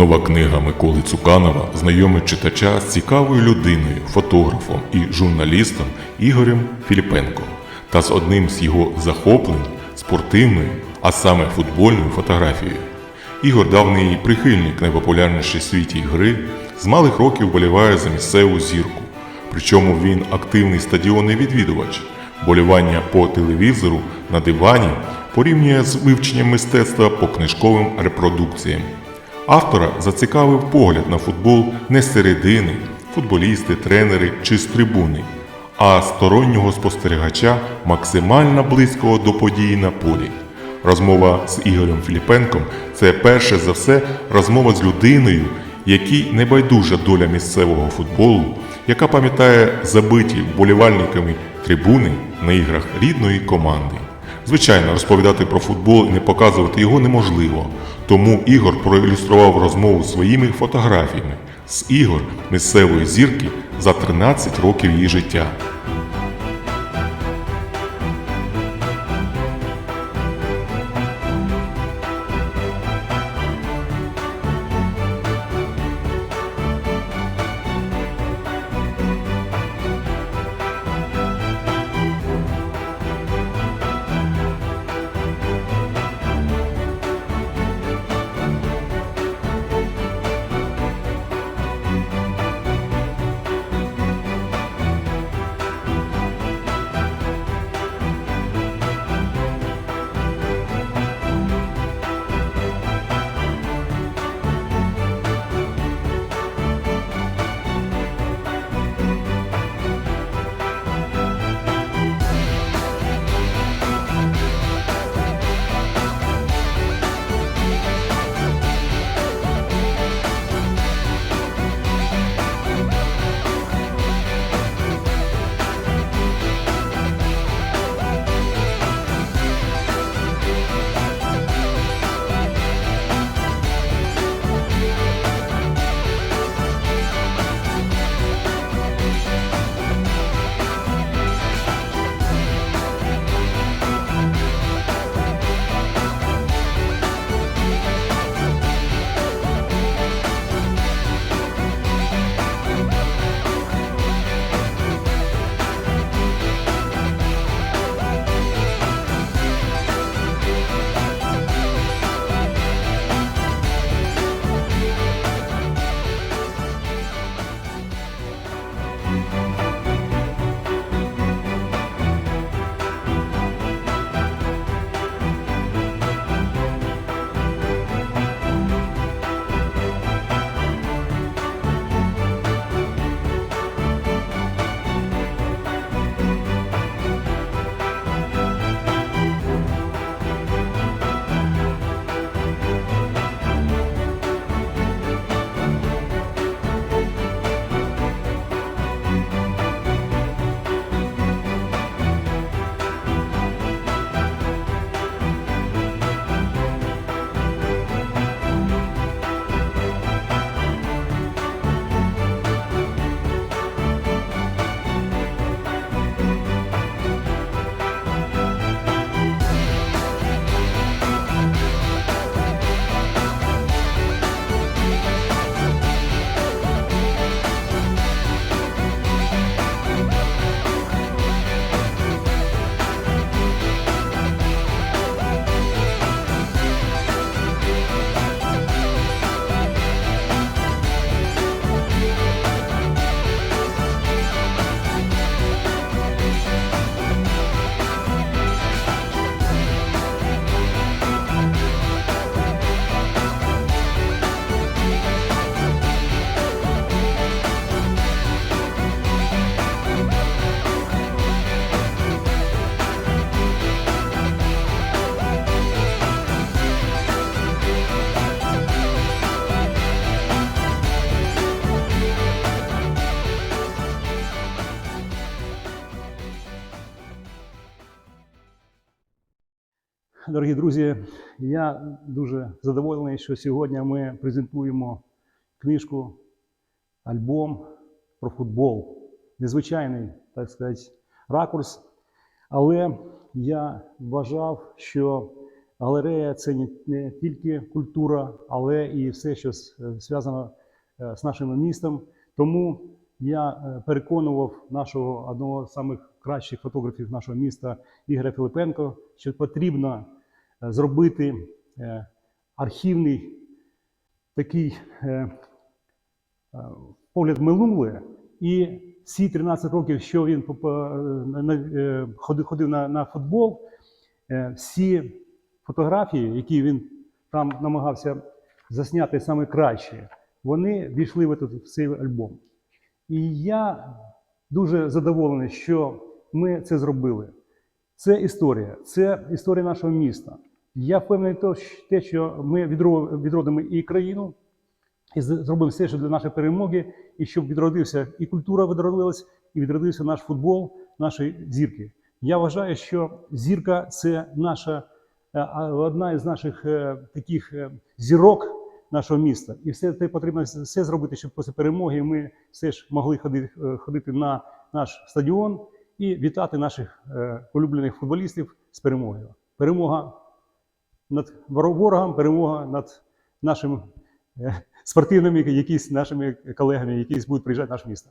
Нова книга Миколи Цуканова знайомить читача з цікавою людиною, фотографом і журналістом Ігорем Філіпенко та з одним з його захоплень спортивною, а саме футбольною фотографією. Ігор давний прихильник найпопулярнішої світі гри, з малих років боліває за місцеву зірку. Причому він активний стадіонний відвідувач. Болівання по телевізору на дивані порівнює з вивченням мистецтва по книжковим репродукціям. Автора зацікавив погляд на футбол не з середини, футболісти, тренери чи з трибуни, а стороннього спостерігача максимально близького до події на полі. Розмова з Ігорем Філіпенком це перше за все розмова з людиною, якій не байдужа доля місцевого футболу, яка пам'ятає забиті вболівальниками трибуни на іграх рідної команди. Звичайно, розповідати про футбол і не показувати його неможливо, тому Ігор проілюстрував розмову своїми фотографіями з ігор місцевої зірки за 13 років її життя. Дорогі друзі, я дуже задоволений, що сьогодні ми презентуємо книжку, альбом про футбол. Незвичайний, так сказати, ракурс. Але я вважав, що галерея це не, тільки культура, але і все, що зв'язано е, з нашим містом. Тому я е, переконував нашого одного з самих кращих фотографів нашого міста Ігоря Филипенко, що потрібно зробити е, архівний такий е, е, погляд минуле, і ці 13 років, що він е, ходив, на, на футбол, е, всі фотографії, які він там намагався засняти саме краще, вони війшли в, этот, в цей альбом. І я дуже задоволений, що ми це зробили. Це історія, це історія нашого міста. Я впевнений, те, що ми відродимо і країну, і зробимо все, що для нашої перемоги, і щоб відродився і культура відродилась, і відродився наш футбол, наші зірки. Я вважаю, що зірка це наша е, одна із наших е, таких е, зірок нашого міста. І все це потрібно все зробити, щоб після перемоги ми все ж могли ходити, ходити на наш стадіон і вітати наших улюблених футболістів з перемогою. Перемога над воро- ворогом, перемога над нашими е, спортивними, якісь нашими колегами, які будуть приїжджати в наше місто.